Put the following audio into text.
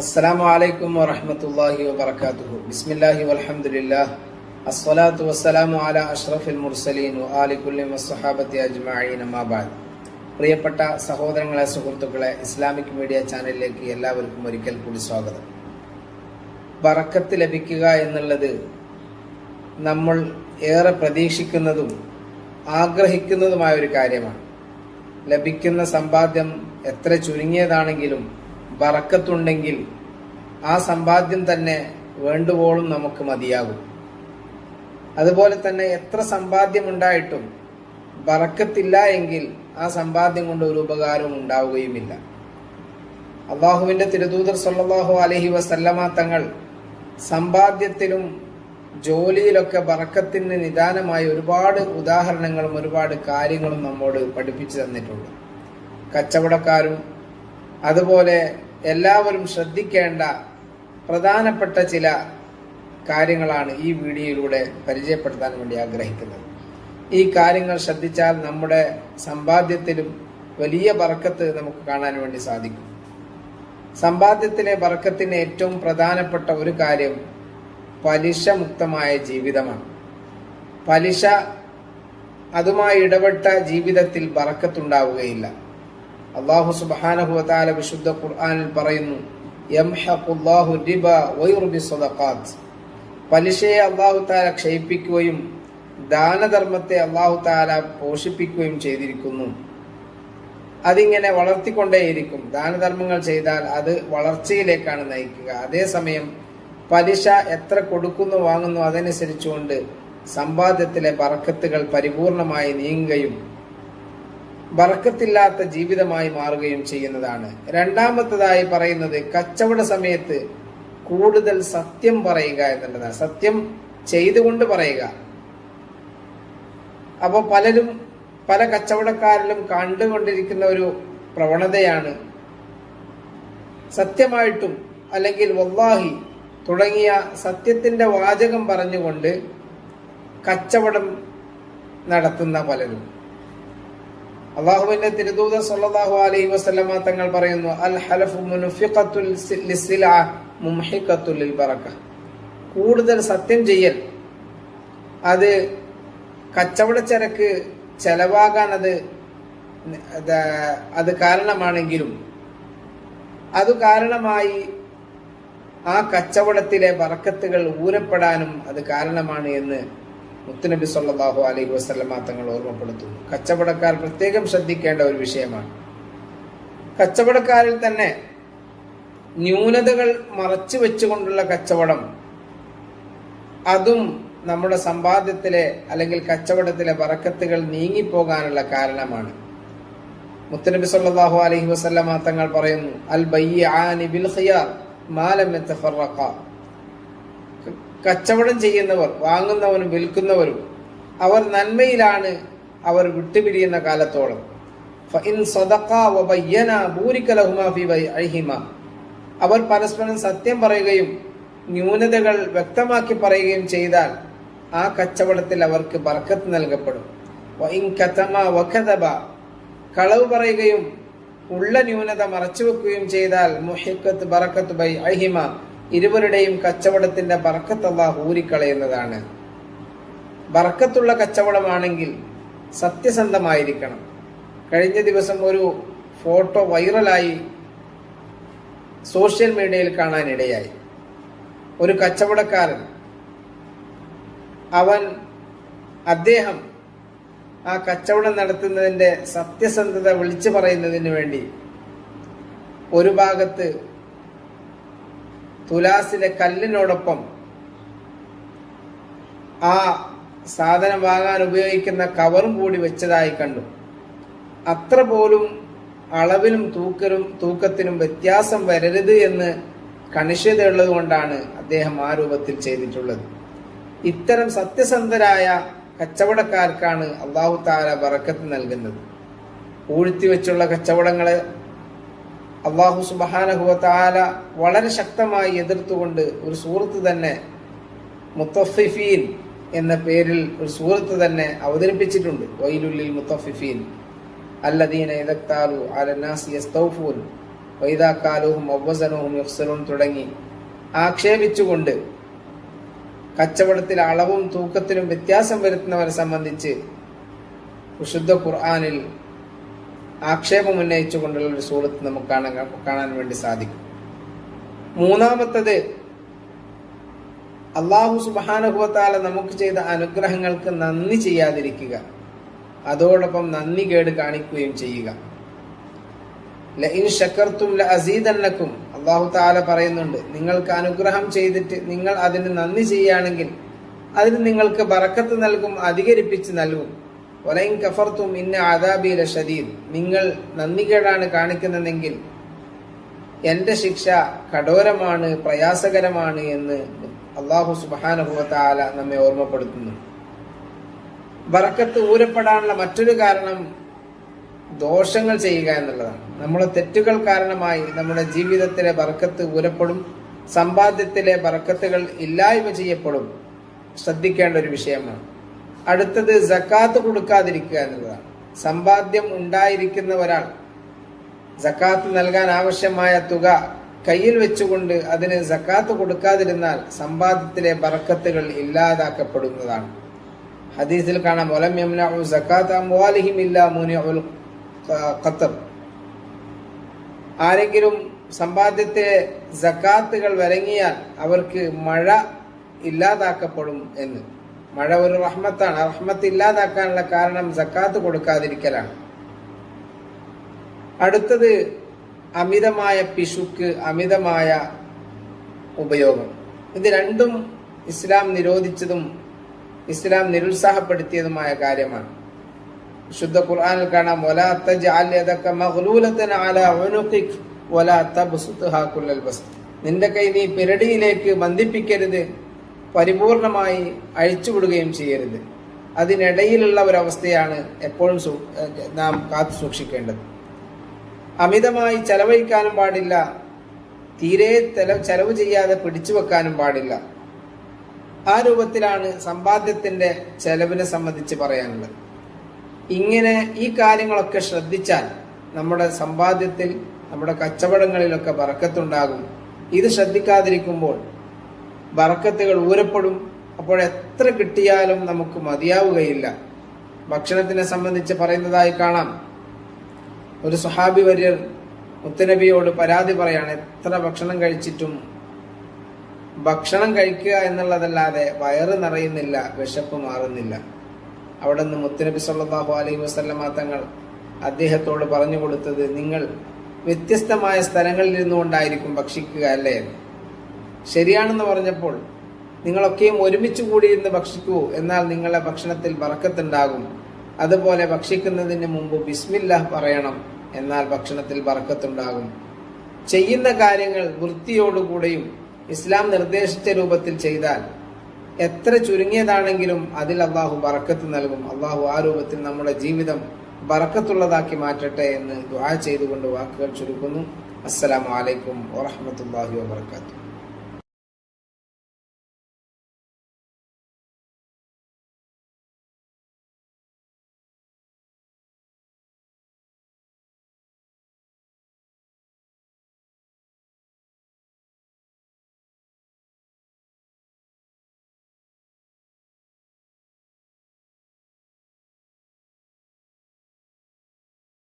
അസ്സാം അലൈക്കും വറഹമത്തല്ലാഹി വബർക്കാത്തു ബിസ്മില്ലാഹി വലഹമുല്ലാ അസ്വലാത്തു വസ്സലാമു അല അഷ്റഫുൽ മുർസലീൻ അലിഖുല്ലിം വസ്സഹാബത്തി അജ്മഅീൻ അമാബാദ് പ്രിയപ്പെട്ട സഹോദരങ്ങളെ സുഹൃത്തുക്കളെ ഇസ്ലാമിക് മീഡിയ ചാനലിലേക്ക് എല്ലാവർക്കും ഒരിക്കൽ കൂടി സ്വാഗതം. വറക്കത്ത് ലഭിക്കുക എന്നുള്ളത് നമ്മൾ ഏറെ പ്രതീക്ഷിക്കുന്നതും ആഗ്രഹിക്കുന്നതുമായ ഒരു കാര്യമാണ്. ലഭിക്കുന്ന സമ്പാദ്യം എത്ര ചുരുങ്ങിയതാണെങ്കിലും ബറക്കത്തുണ്ടെങ്കിൽ ആ സമ്പാദ്യം തന്നെ വേണ്ടുവോളും നമുക്ക് മതിയാകും. അതുപോലെ തന്നെ എത്ര സമ്പാദ്യമുണ്ടായിട്ടും വറക്കത്തില്ല എങ്കിൽ ആ സമ്പാദ്യം കൊണ്ട് ഒരു ഉപകാരവും ഉണ്ടാവുകയുമില്ല. അള്ളാഹുവിന്റെ തിരുദൂതർ സല്ലല്ലാഹു അലഹി വസല്ലമ തങ്ങൾ സമ്പാദ്യത്തിലും ജോലിയിലൊക്കെ വറക്കത്തിന് നിദാനമായി ഒരുപാട് ഉദാഹരണങ്ങളും ഒരുപാട് കാര്യങ്ങളും നമ്മോട് പഠിപ്പിച്ചു തന്നിട്ടുണ്ട്. കച്ചവടക്കാരും അതുപോലെ എല്ലാവരും ശ്രദ്ധിക്കേണ്ട പ്രധാനപ്പെട്ട ചില കാര്യങ്ങളാണ് ഈ വീഡിയോയിലൂടെ പരിചയപ്പെടുത്താൻ വേണ്ടി ആഗ്രഹിക്കുന്നത്. ഈ കാര്യങ്ങൾ ശ്രദ്ധിച്ചാൽ നമ്മുടെ സമ്പാദ്യത്തിലും വലിയ ബറക്കത്ത് നമുക്ക് കാണാൻ വേണ്ടി സാധിക്കും. സമ്പാദ്യത്തിലെ ബറക്കത്തിന് ഏറ്റവും പ്രധാനപ്പെട്ട ഒരു കാര്യം പലിശ മുക്തമായ ജീവിതമാണ്. പലിശ അതുമായി ഇടപെട്ട ജീവിതത്തിൽ ബറക്കത്തുണ്ടാവുകയില്ല അള്ളാഹു സുബാനഹുല വിശുദ്ധ ഖുർആാനിൽ പറയുന്നു പലിശയെ അള്ളാഹു താല ക്ഷയിപ്പിക്കുകയും ദാനധർമ്മത്തെ അള്ളാഹു താല പോഷിപ്പിക്കുകയും ചെയ്തിരിക്കുന്നു. അതിങ്ങനെ വളർത്തിക്കൊണ്ടേയിരിക്കും. ദാനധർമ്മങ്ങൾ ചെയ്താൽ അത് വളർച്ചയിലേക്കാണ് നയിക്കുക. അതേസമയം പലിശ എത്ര കൊടുക്കുന്നു വാങ്ങുന്നു അതനുസരിച്ചുകൊണ്ട് സമ്പാദ്യത്തിലെ പറക്കത്തുകൾ പരിപൂർണമായി നീങ്ങുകയും ബറക്കത്തില്ലാത്ത ജീവിതമായി മാറുകയും ചെയ്യുന്നതാണ്. രണ്ടാമത്തതായി പറയുന്നത് കച്ചവട സമയത്ത് കൂടുതൽ സത്യം പറയുക എന്നുള്ളതാണ്. സത്യം ചെയ്തുകൊണ്ട് പറയുക. അപ്പോൾ പലരും പല കച്ചവടക്കാരിലും കണ്ടുകൊണ്ടിരിക്കുന്ന ഒരു പ്രവണതയാണ് സത്യമായിട്ടും അല്ലെങ്കിൽ വല്ലാഹി തുടങ്ങിയ സത്യത്തിന്റെ വാചകം പറഞ്ഞുകൊണ്ട് കച്ചവടം നടത്തുന്ന പലരും. അള്ളാഹുവിന്റെ തിരുദൂത സല്ലല്ലാഹു അലൈഹി വസല്ലമ തങ്ങൾ പറയുന്നു അൽ ഹലഫു മുൻഫിഖത്തുൽ ലിസ്സില മുംഹിഖത്തുൽ ലിൽ ബറക കൂടുതൽ സത്യം ചെയ്യൽ അത് കച്ചവട ചരക്ക് ചെലവാകാൻ അത് അത് കാരണമാണെങ്കിലും അത് കാരണമായി ആ കച്ചവടത്തിലെ വറക്കത്തുകൾ ഊരപ്പെടാനും അത് കാരണമാണ് എന്ന് മുത്തുനബി സല്ലാഹു അലൈഹി വസ്ലമ തങ്ങൾ ഓർമ്മപ്പെടുത്തുന്നു. കച്ചവടക്കാർ പ്രത്യേകം ശ്രദ്ധിക്കേണ്ട ഒരു വിഷയമാണ്. കച്ചവടക്കാരിൽ തന്നെ ന്യൂനതകൾ മറച്ചു വെച്ചുകൊണ്ടുള്ള കച്ചവടം അതും നമ്മുടെ സമ്പാദ്യത്തിലെ അല്ലെങ്കിൽ കച്ചവടത്തിലെ വറക്കത്തുകൾ നീങ്ങിപ്പോകാനുള്ള കാരണമാണ്. മുത്തനബി സല്ലാഹു അലഹി വസല്ലമ തങ്ങൾ പറയുന്നു അൽ ഖിയാർ മാലം കച്ചവടം ചെയ്യുന്നവർ വാങ്ങുന്നവരും വിൽക്കുന്നവരും അവർ നന്മയിലാണ് അവർ വിട്ടുപിരിയുന്ന കാലത്തോളം. അവർ പരസ്പരം സത്യം പറയുകയും ന്യൂനതകൾ വ്യക്തമാക്കി പറയുകയും ചെയ്താൽ ആ കച്ചവടത്തിൽ അവർക്ക് ബർക്കത്ത് നൽകപ്പെടും. കളവ് പറയുകയും ഉള്ള ന്യൂനത മറച്ചു വെക്കുകയും ചെയ്താൽ ബൈ അഹിമ ഇരുവരുടെയും കച്ചവടത്തിന്റെ ബർക്കത്തല്ല ഊരിക്കളയുന്നതാണ്. ബർക്കത്തുള്ള കച്ചവടമാണെങ്കിൽ സത്യസന്ധമായിരിക്കണം. കഴിഞ്ഞ ദിവസം ഒരു ഫോട്ടോ വൈറലായി സോഷ്യൽ മീഡിയയിൽ കാണാനിടയായി. ഒരു കച്ചവടക്കാരൻ അവൻ അദ്ദേഹം ആ കച്ചവടം നടത്തുന്നതിന്റെ സത്യസന്ധത വിളിച്ചു പറയുന്നതിന് വേണ്ടി ഒരു ഭാഗത്ത് തുലാസിലെ കല്ലിനോടൊപ്പം ആ സാധനം വാങ്ങാൻ ഉപയോഗിക്കുന്ന കവറും കൂടി വെച്ചതായി കണ്ടു. അത്ര പോലും അളവിലും തൂക്കലും തൂക്കത്തിനും വ്യത്യാസം വരരുത് എന്ന് കണിഷ്യതയുള്ളത് കൊണ്ടാണ് അദ്ദേഹം ആ രൂപത്തിൽ ചെയ്തിട്ടുള്ളത്. ഇത്തരം സത്യസന്ധരായ കച്ചവടക്കാർക്കാണ് അള്ളാഹു താല ബറക്കത്ത് നൽകുന്നത്. ഊഴ്ത്തി വെച്ചുള്ള കച്ചവടങ്ങളെ അള്ളാഹു സുബാനഹുവ താല വളരെ ശക്തമായി എതിർത്തുകൊണ്ട് ഒരു സുഹൃത്ത് തന്നെ മുത്തഫിഫീൻ എന്ന പേരിൽ ഒരു സുഹൃത്ത് തന്നെ അവതരിപ്പിച്ചിട്ടുണ്ട്. വൈലുല്ലിൽ മുത്തഫിഫീൻ. അല്ലദീന ഇതക്താലു അലന്നാസി യസ്തൗഫൂൻ. വൈദാക്കാലുഹും ഒവ്വസനുഹും യുഫ്സലും തുടങ്ങി. ആക്ഷേപിച്ചുകൊണ്ട് കച്ചവടത്തിൽ അളവും തൂക്കത്തിലും വ്യത്യാസം വരുത്തുന്നവരെ സംബന്ധിച്ച് വിശുദ്ധ ഖുർആാനിൽ ആക്ഷേപം ഉന്നയിച്ചുകൊണ്ടുള്ള ഒരു സൂറത്ത് നമുക്ക് കാണാൻ കാണാൻ വേണ്ടി സാധിക്കും. മൂന്നാമത്തത് അള്ളാഹു സുബാനുഭവത്താല നമുക്ക് ചെയ്ത അനുഗ്രഹങ്ങൾക്ക് നന്ദി ചെയ്യാതിരിക്കുക. അതോടൊപ്പം നന്ദി കേട് കാണിക്കുകയും ചെയ്യുക. ലഇൻ അള്ളാഹു താല പറയുന്നുണ്ട് നിങ്ങൾക്ക് അനുഗ്രഹം ചെയ്തിട്ട് നിങ്ങൾ അതിന് നന്ദി ചെയ്യുകയാണെങ്കിൽ അതിന് നിങ്ങൾക്ക് ബറക്കത്ത് നൽകും അധികരിപ്പിച്ച് നൽകും. ഒലൈൻ കഫർത്തും ഇന്ന ആദാബിയിലെ ഷദീദ് നിങ്ങൾ നന്ദികേടാണ് കാണിക്കുന്നതെങ്കിൽ എന്റെ ശിക്ഷ കഠോരമാണ് പ്രയാസകരമാണ് എന്ന് അള്ളാഹു സുബാനുഭവത്താല നമ്മെ ഓർമ്മപ്പെടുത്തുന്നു. ബറക്കത്ത് ഊരപ്പെടാനുള്ള മറ്റൊരു കാരണം ദോഷങ്ങൾ ചെയ്യുക എന്നുള്ളതാണ്. നമ്മുടെ തെറ്റുകൾ കാരണമായി നമ്മുടെ ജീവിതത്തിലെ ബറക്കത്ത് ഊരപ്പെടും സമ്പാദ്യത്തിലെ ബറക്കത്തുകൾ ഇല്ലായ്മ ചെയ്യപ്പെടും. ശ്രദ്ധിക്കേണ്ട ഒരു വിഷയമാണ്. അടുത്തത് ജക്കാത്ത് കൊടുക്കാതിരിക്കുക എന്നുള്ളതാണ്. സമ്പാദ്യം ഉണ്ടായിരിക്കുന്ന ഒരാൾ ജക്കാത്ത് നൽകാൻ ആവശ്യമായ തുക കയ്യിൽ വെച്ചുകൊണ്ട് അതിന് ജക്കാത്ത് കൊടുക്കാതിരുന്നാൽ സമ്പാദ്യത്തിലെ ബറക്കത്തുകൾ ഇല്ലാതാക്കപ്പെടുന്നതാണ്. ഹദീസിൽ കാണാം ഒലം യംനഉ സക്കാത്ത് അംവാലിഹിം ഇല്ലാ ഖത്തർ ആരെങ്കിലും സമ്പാദ്യത്തെ ജക്കാത്തുകൾ വരങ്ങിയാൽ അവർക്ക് മഴ ഇല്ലാതാക്കപ്പെടും എന്ന്. മഴ ഒരു റഹ്മത്താണ്. റഹ്മത്ത് ഇല്ലാതാക്കാനുള്ള കാരണം സക്കാത്ത് കൊടുക്കാതിരിക്കലാണ്. അടുത്തത് അമിതമായ പിശുക്ക് അമിതമായ ഉപയോഗം. ഇത് രണ്ടും ഇസ്ലാം നിരോധിച്ചതും ഇസ്ലാം നിരുത്സാഹപ്പെടുത്തിയതുമായ കാര്യമാണ്. ശുദ്ധ ഖുർആനിൽ കാണാം നിന്റെ കൈ നീ പിരടിയിലേക്ക് ബന്ധിപ്പിക്കരുത്. പരിപൂർണമായി അഴിച്ചുവിടുകയും ചെയ്യരുത്. അതിനിടയിലുള്ള ഒരവസ്ഥയാണ് എപ്പോഴും നാം കാത്തു സൂക്ഷിക്കേണ്ടത്. അമിതമായി ചെലവഴിക്കാനും പാടില്ല. തീരെ ചെലവ് ചെയ്യാതെ പിടിച്ചു വെക്കാനും പാടില്ല. ആ രൂപത്തിലാണ് സമ്പാദ്യത്തിന്റെ ചെലവിനെ സംബന്ധിച്ച് പറയാനുള്ളത്. ഇങ്ങനെ ഈ കാര്യങ്ങളൊക്കെ ശ്രദ്ധിച്ചാൽ നമ്മുടെ സമ്പാദ്യത്തിൽ നമ്മുടെ കച്ചവടങ്ങളിലൊക്കെ വറക്കത്തുണ്ടാകും. ഇത് ശ്രദ്ധിക്കാതിരിക്കുമ്പോൾ ബറക്കത്തുകൾ ഊരപ്പെടും. അപ്പോൾ എത്ര കിട്ടിയാലും നമുക്ക് മതിയാവുകയില്ല. ഭക്ഷണത്തിനെ സംബന്ധിച്ച് പറയുന്നതായി കാണാം. ഒരു സുഹാബി വര്യർ മുത്തനബിയോട് പരാതി പറയാണ് എത്ര ഭക്ഷണം കഴിച്ചിട്ടും ഭക്ഷണം കഴിക്കുക എന്നുള്ളതല്ലാതെ വയറ് നിറയുന്നില്ല വിശപ്പ് മാറുന്നില്ല. അവിടെ നിന്ന് മുത്തനബി സല്ലാഹു അലൈഹി വസല്ലമ തങ്ങൾ അദ്ദേഹത്തോട് പറഞ്ഞു കൊടുത്തത് നിങ്ങൾ വ്യത്യസ്തമായ സ്ഥലങ്ങളിൽ ഇരുന്നുകൊണ്ടായിരിക്കും ഭക്ഷിക്കുക അല്ലേ. ശരിയാണെന്ന് പറഞ്ഞപ്പോൾ നിങ്ങളൊക്കെയും ഒരുമിച്ച് കൂടിയിരുന്ന് ഭക്ഷിക്കൂ എന്നാൽ നിങ്ങളുടെ ഭക്ഷണത്തിൽ ബറക്കത്തുണ്ടാകും. അതുപോലെ ഭക്ഷിക്കുന്നതിന് മുമ്പ് ബിസ്മില്ലാഹ് പറയണം എന്നാൽ ഭക്ഷണത്തിൽ ബറക്കത്തുണ്ടാകും. ചെയ്യുന്ന കാര്യങ്ങൾ വൃത്തിയോടുകൂടെയും ഇസ്ലാം നിർദ്ദേശിച്ച രൂപത്തിൽ ചെയ്താൽ എത്ര ചുരുങ്ങിയതാണെങ്കിലും അതിൽ അള്ളാഹു ബറക്കത്ത് നൽകും. അള്ളാഹു ആ രൂപത്തിൽ നമ്മുടെ ജീവിതം ബറക്കത്തുള്ളതാക്കി മാറ്റട്ടെ എന്ന് ദുആ ചെയ്തുകൊണ്ട് വാക്കുകൾ ചുരുക്കുന്നു. അസ്സലാമു അലൈക്കും വറഹ്മത്തുള്ളാഹി വബറകാതുഹു.